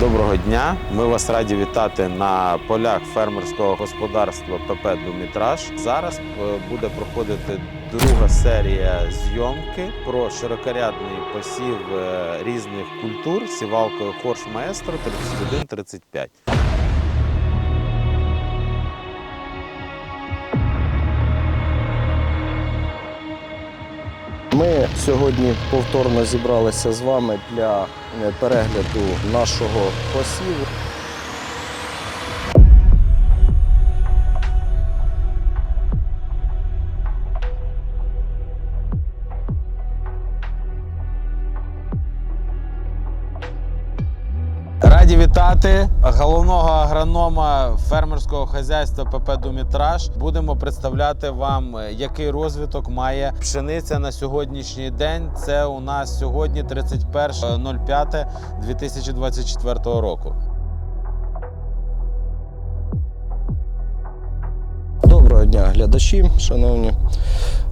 Доброго дня! Ми вас раді вітати на полях фермерського господарства ПП Думітраж. Зараз е, буде проходити друга серія зйомки про широкорядний посів е, різних культур сівалкою Хорш Маестро 3135. Ми сьогодні повторно зібралися з вами для е, перегляду нашого посіву. Раді вітати головного агронома фермерського хазяйства ПП Думітраж. Будемо представляти вам, е, який розвиток має пшениця на сьогоднішній день. Це у нас сьогодні 31.05.2024 року. Доброго дня, глядачі, шановні.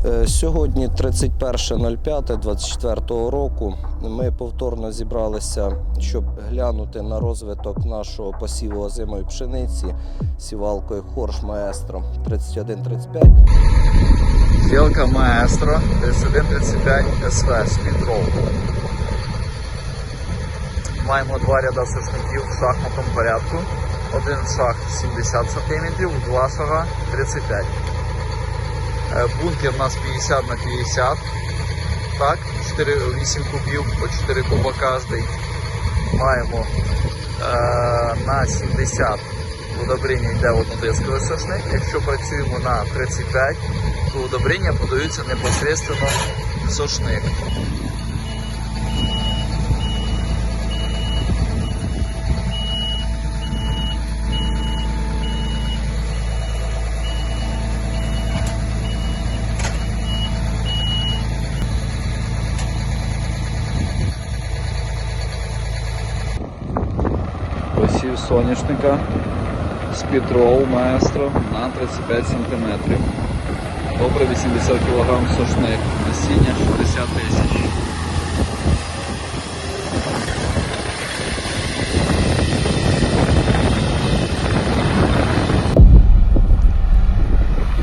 Е, Сьогодні 31.05.24 року. Ми повторно зібралися, щоб глянути на розвиток нашого посіву озимої пшениці сівалкою Хорш Маестро 3135. Стрілка Маестро 3135 СВ Смітров. Маємо два ряда сушників в шахматному порядку. Один шаг 70 см, два шага 35 Е, Бункер у нас 50 на 50. Так, 4, 8 кубів, по 4 куба кожний. Маємо е, на 70 удобрення йде однодисковий сошник. Якщо працюємо на 35, то удобрення подаються непосредственно в сошник. Посів соняшника Петров Маестро на 35 см. Добре 80 кг сушник. Насіння 60 тисяч.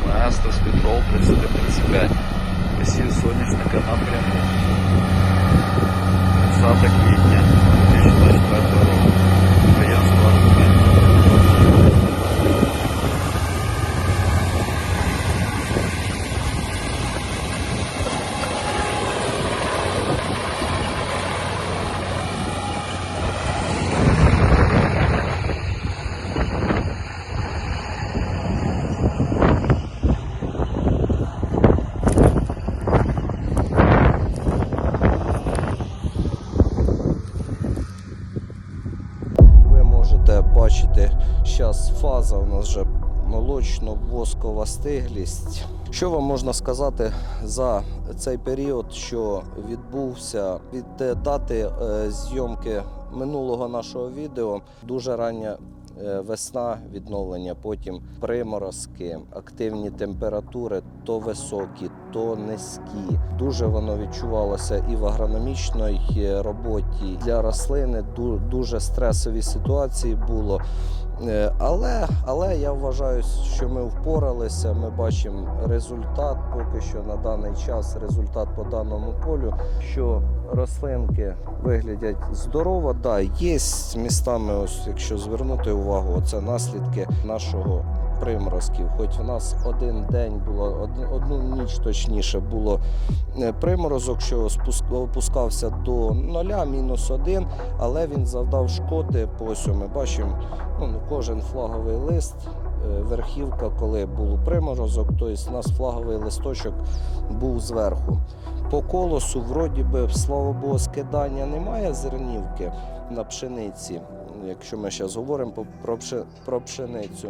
Маестро Петров 30-35. Посів соняшника напряму. 30 квітня 2024 року. Підприємство «Аргумент». Ви бачити, зараз фаза у нас вже молочно-воскова стиглість. Що вам можна сказати за цей період, що відбувся від дати е, зйомки минулого нашого відео? Дуже рання е, весна відновлення, потім приморозки, активні температури, то високі, то низькі. Дуже воно відчувалося і в агрономічній роботі для рослини. Дуже стресові ситуації було. Е, Але, але я вважаю, що ми впоралися. Ми бачимо результат. Поки що на даний час результат по даному полю, що рослинки виглядять здорово. Да, є містами, ось якщо звернути увагу, це наслідки нашого приморозків. Хоч у нас один день було, одну ніч точніше було е, приморозок, що опускався до нуля, мінус один, але він завдав шкоди по ось ми бачимо ну, кожен флаговий лист. е, Верхівка, коли був приморозок, тобто у нас флаговий листочок був зверху. По колосу, вроді би, слава Богу, скидання немає зернівки на пшениці. Якщо ми зараз говоримо про пшеницю.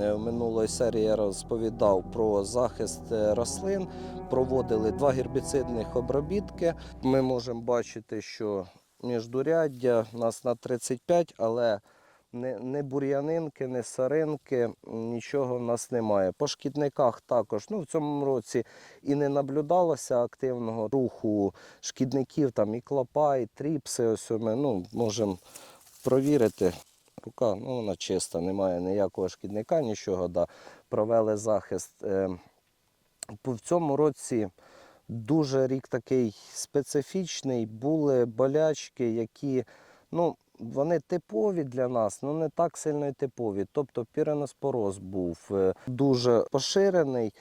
Е, В минулої серії я розповідав про захист е, рослин. Проводили два гербіцидних обробітки. Ми можемо бачити, що міждуряддя у нас на 35, але не, бур'янинки, не саринки, нічого в нас немає. По шкідниках також. Ну, в цьому році і не наблюдалося активного руху шкідників, там і клопа, і тріпси. Ось ми ну, можемо провірити. Рука ну, вона чиста, немає ніякого шкідника, нічого. Да. Провели захист. Е, в цьому році дуже рік такий специфічний. Були болячки, які ну, вони типові для нас, але не так сильно і типові. Тобто піреноспороз був е, дуже поширений.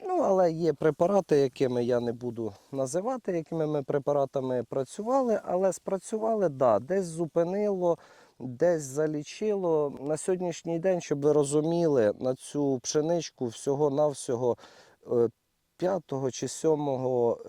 Ну, але є препарати, якими я не буду називати, якими ми препаратами працювали, але спрацювали, да, десь зупинило, десь залічило. На сьогоднішній день, щоб ви розуміли, на цю пшеничку всього-навсього е, 5 чи 7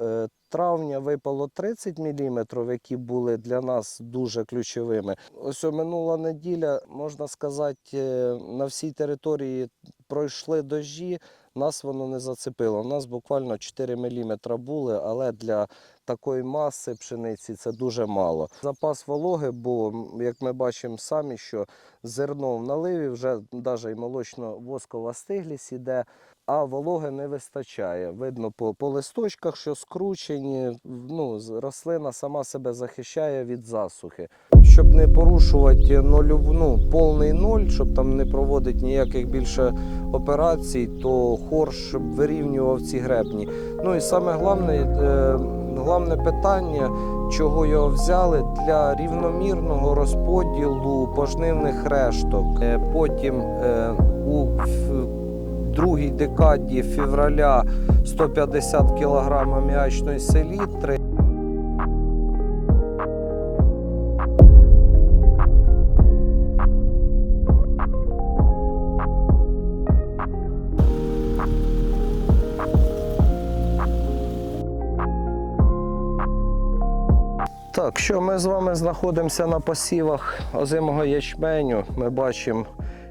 е, травня випало 30 мм, які були для нас дуже ключовими. Ось минула неділя, можна сказати, е, на всій території пройшли дощі, нас воно не зацепило. У нас буквально 4 мм були, але для такої маси пшениці це дуже мало. Запас вологи, бо як ми бачимо самі, що зерно в наливі вже навіть молочно-воскова стиглість іде, а вологи не вистачає. Видно по, по листочках, що скручені, ну, рослина сама себе захищає від засухи. Щоб не порушувати нульов, ну, повний ноль, щоб там не проводити ніяких більше операцій, то хорш вирівнював ці гребні. Ну і саме головне, е, головне питання, чого його взяли для рівномірного розподілу пожнивних решток. Е, Потім е, у другій декаді февраля 150 кг аміачної селітри. Так, що ми з вами знаходимося на посівах озимого ячменю. Ми бачимо,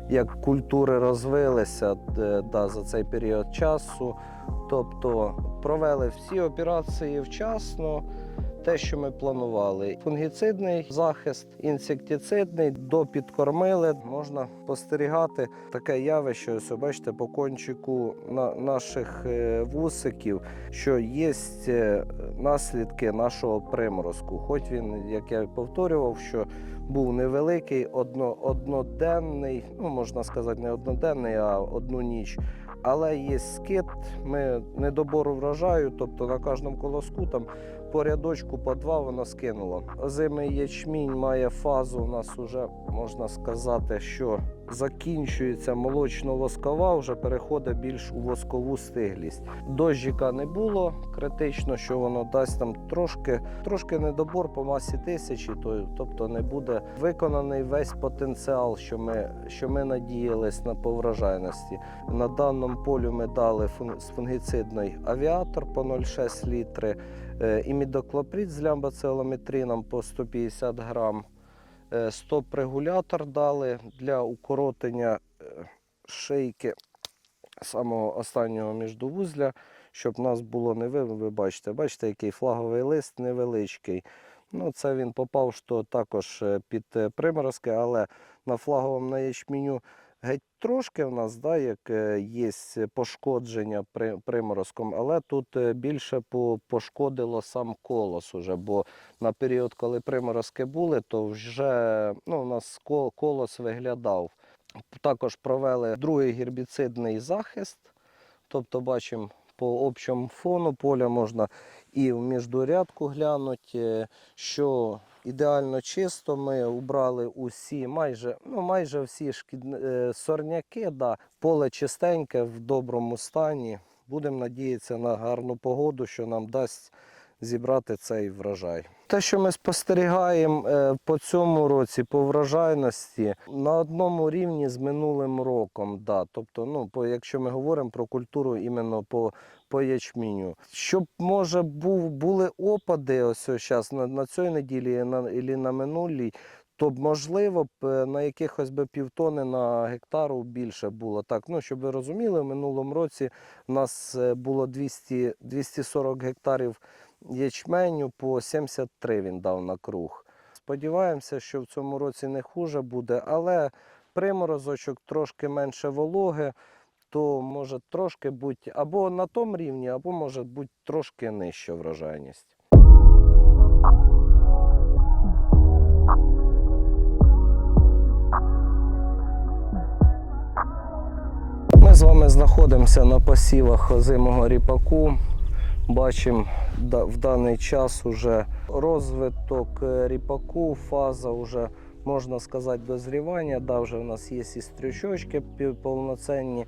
як культури розвилися е, да, за цей період часу. Тобто провели всі операції вчасно, те, що ми планували. Фунгіцидний захист, інсектицидний, допідкормили. Можна спостерігати таке явище. Ось бачите по кончику на наших е, вусиків, що є е, наслідки нашого приморозку. Хоч він, як я повторював, що був невеликий, одно, одноденний, ну можна сказати, не одноденний, а одну ніч. Але є скид, ми недобору врожаю, тобто на кожному колоску там по рядочку, по два вона скинула. Озимий ячмінь має фазу, у нас вже можна сказати, що закінчується молочно-воскова, вже переходить більш у воскову стиглість. Дощика не було критично, що воно дасть там трошки, трошки недобор по масі тисячі, тобто не буде виконаний весь потенціал, що ми, що ми надіялись на по врожайності. На даному полю ми дали фунгіцидний авіатор по 0,6 літри, е, імідоклоприд з лямбацилометрином по 150 грам. Е, Стоп-регулятор дали для укоротення шейки шийки самого останнього міждовузля, щоб нас було не ви, ви бачите, бачите, який флаговий лист невеличкий. Ну, це він попав що також е, під е, приморозки, але на флаговому на ячменю геть трошки в нас да, як е, є пошкодження приморозком, але тут е, більше пошкодило сам колос уже, бо на період, коли приморозки були, то вже ну, у нас колос виглядав. Також провели другий гербіцидний захист. Тобто бачимо по общому фону поля можна і в міждурядку глянути, е, що ідеально чисто. Ми убрали усі, майже, ну, майже всі шкід... е, сорняки. Да. Поле чистеньке в доброму стані. Будемо надіятися на гарну погоду, що нам дасть зібрати цей врожай. Те, що ми спостерігаємо е, по цьому році, по врожайності, на одному рівні з минулим роком. Да. Тобто, ну, якщо ми говоримо про культуру іменно по, по ячміню. Щоб, може, був, були опади ось зараз на, на цій неділі на, і на минулій, то можливо б е, на якихось би півтони на гектару більше було. Так, ну, щоб ви розуміли, в минулому році у нас е, було 200, 240 гектарів ячменю по 73 він дав на круг. Сподіваємося, що в цьому році не хуже буде, але приморозочок трошки менше вологи, то може трошки бути або на тому рівні, або може бути трошки нижча врожайність. Ми з вами знаходимося на посівах зимого ріпаку. Бачимо в даний час уже розвиток е, ріпаку, фаза вже, можна сказати, дозрівання. Да, вже в нас є і стрючочки повноцінні.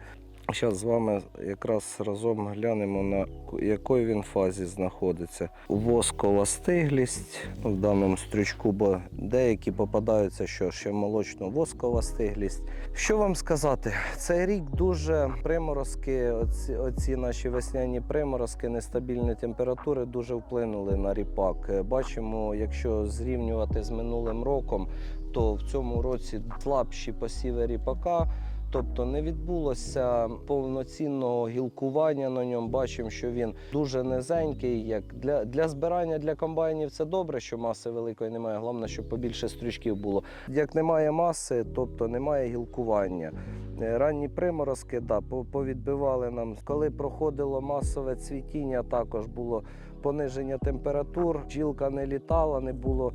Зараз з вами якраз разом глянемо на якої він фазі знаходиться. Воскова стиглість в даному стрючку, бо деякі попадаються, що ще молочно-воскова стиглість. Що вам сказати? Цей рік дуже приморозки, оці, оці наші весняні приморозки, нестабільні температури дуже вплинули на ріпак. Бачимо, якщо зрівнювати з минулим роком, то в цьому році слабші посіви ріпака. Тобто не відбулося повноцінного гілкування на ньому. Бачимо, що він дуже низенький. Як для, для збирання для комбайнів це добре, що маси великої немає. Головне, щоб побільше стрючків було. Як немає маси, тобто немає гілкування. Е, Ранні приморозки да, повідбивали нам. Коли проходило масове цвітіння, також було пониження температур, бджілка не літала, не було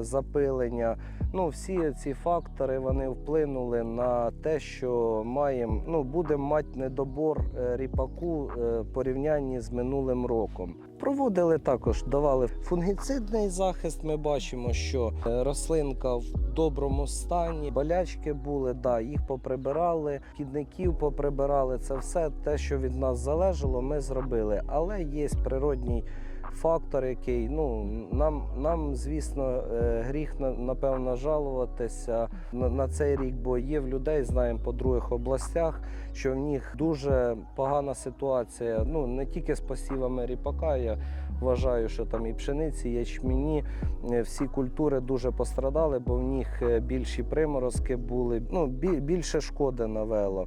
запилення. Ну, всі ці фактори вони вплинули на те, що маємо, ну, будемо мати недобор е, ріпаку е, в порівнянні з минулим роком. Проводили також, давали фунгіцидний захист. Ми бачимо, що е, рослинка в доброму стані, болячки були, да, їх поприбирали, кідників поприбирали. Це все те, що від нас залежало, ми зробили. Але є природній фактор, який ну нам, нам звісно, е, гріх на- напевно жалуватися на, цей рік, бо є в людей, знаємо по других областях, що в них дуже погана ситуація. Ну не тільки з посівами ріпака. Я вважаю, що там і пшениці, і ячміні, е, всі культури дуже пострадали, бо в них е, більші приморозки були. Ну бі- більше шкоди навело.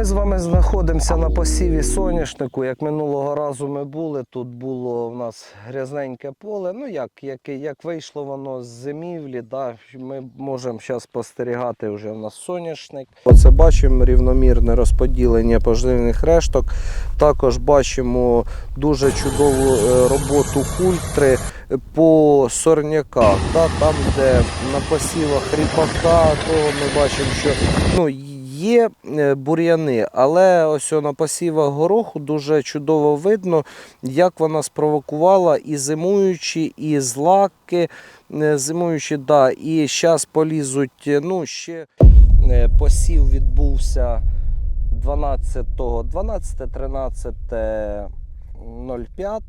Ми з вами знаходимося на посіві соняшнику. Як минулого разу ми були, тут було в нас грязненьке поле. Ну як, як, як вийшло воно з зимівлі, да, ми можемо зараз спостерігати вже в нас соняшник. Оце бачимо рівномірне розподілення поживних решток. Також бачимо дуже чудову е, роботу культри по сорняках. Да, там, де на посівах ріпака, то ми бачимо, що ну, є е, бур'яни, але ось на посівах гороху дуже чудово видно, як вона спровокувала і зимуючі, і злаки е, зимуючі, да, і зараз полізуть. е, Ну, ще посів відбувся 12, 12 13 05.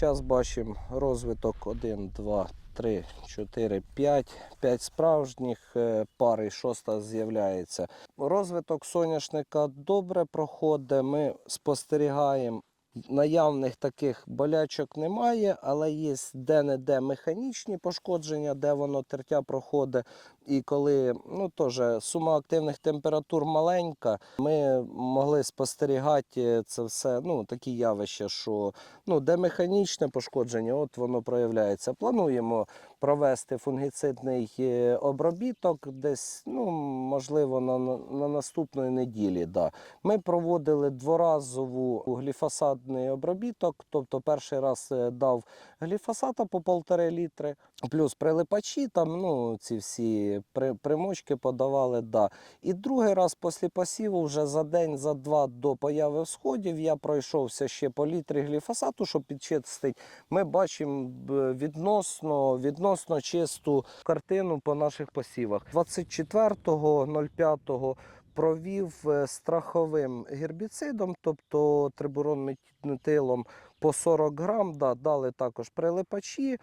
Зараз бачимо розвиток 1, 2, 3, 4, 5. 5 справжніх е, пар і шоста з'являється. Розвиток соняшника добре проходить. Ми спостерігаємо. Наявних таких болячок немає, але є де-не-де механічні пошкодження, де воно тертя проходить. І коли ну, теж сума активних температур маленька, ми могли спостерігати це все, ну, такі явища, що ну, де механічне пошкодження, от воно проявляється. Плануємо провести фунгіцидний е, обробіток десь, ну, можливо, на, на, на наступної неділі. Да. Ми проводили дворазову гліфосатний обробіток, тобто перший раз е, дав гліфосата по полтори літри, плюс прилипачі, там ну, ці всі при, примочки подавали. Да. І другий раз після посіву, вже за день, за два до появи всходів, я пройшовся ще по літрі гліфосату, щоб підчистити. Ми бачимо відносно, відносно чисту картину по наших посівах. 24.05 провів е, страховим гербіцидом, тобто трибурон метилом по 40 грам. Да, дали також прилипачі,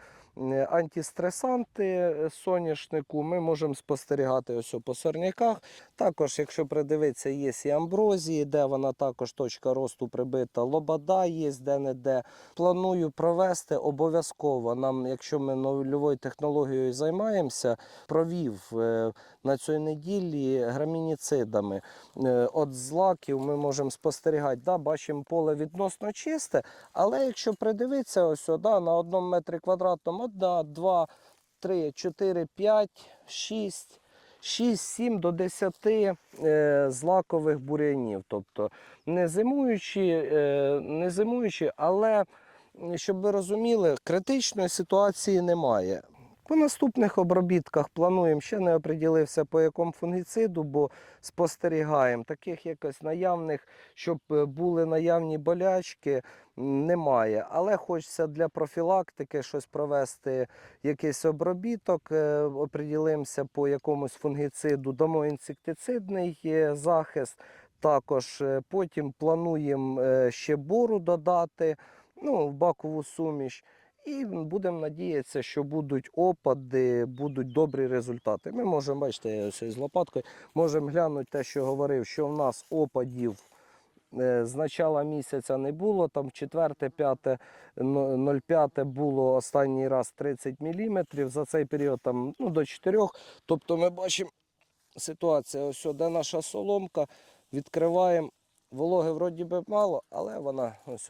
антистресанти е, соняшнику. Ми можемо спостерігати ось по сорняках. Також, якщо придивитися, є і амброзії, де вона також точка росту прибита. Лобода є де-не-де. Планую провести обов'язково. Нам, якщо ми нульовою технологією займаємося, провів е, на цій неділі грамініцидами. Е, От злаків ми можемо спостерігати. Да, бачимо поле відносно чисте, але якщо придивитися, ось да, на одному метрі квадратному, одна, два, три, чотири, п'ять, шість. 6-7 до 10 е, злакових бур'янів. Тобто не зимуючі, е, не зимуючі, але щоб ви розуміли, критичної ситуації немає. По наступних обробітках плануємо, ще не оприділився по якому фунгіциду, бо спостерігаємо. Таких якось наявних, щоб е, були наявні болячки, немає. Але хочеться для профілактики щось провести, якийсь обробіток, е, оприділимося по якомусь фунгіциду, дамо інсектицидний захист. Також е, потім плануємо ще бору додати ну, в бакову суміш. І будемо надіятися, що будуть опади, будуть добрі результати. Ми можемо, бачите, я ось з лопаткою, можемо глянути те, що говорив, що в нас опадів е, з начала місяця не було. Там 4-5, 0,5 було останній раз 30 мм. За цей період там, ну, до 4. Тобто ми бачимо ситуація, ось де наша соломка, відкриваємо. Вологи вроді би мало, але вона ось.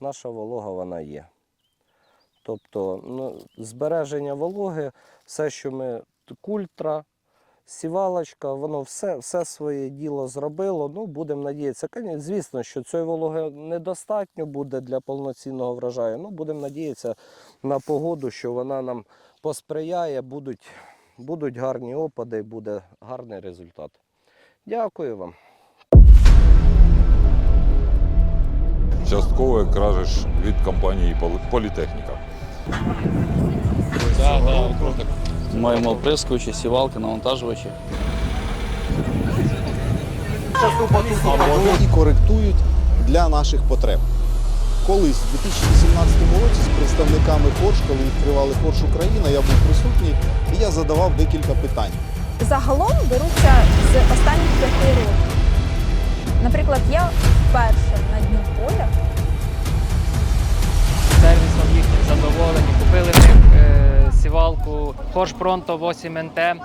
Наша волога вона є. Тобто ну, збереження вологи, все, що ми культра, сівалочка, воно все, все своє діло зробило. Ну, будемо надіятися. Звісно, що цієї вологи недостатньо буде для повноцінного врожаю. Ну, будемо надіятися на погоду, що вона нам посприяє, будуть, будуть гарні опади, буде гарний результат. Дякую вам. часткове кражеш від компанії «Полі- Політехніка. Маємо оприскувачі, сівалки, навантажувачі. і коректують для наших потреб. Колись у 2018 році з представниками Хорш, коли відкривали Хорш Україна, я був присутній і я задавав декілька питань. загалом беруться з останніх п'яти років. Наприклад, я вперше на дні поля сервісом їхнім задоволені. Купили них е, сівалку Porsche Pronto 8 NT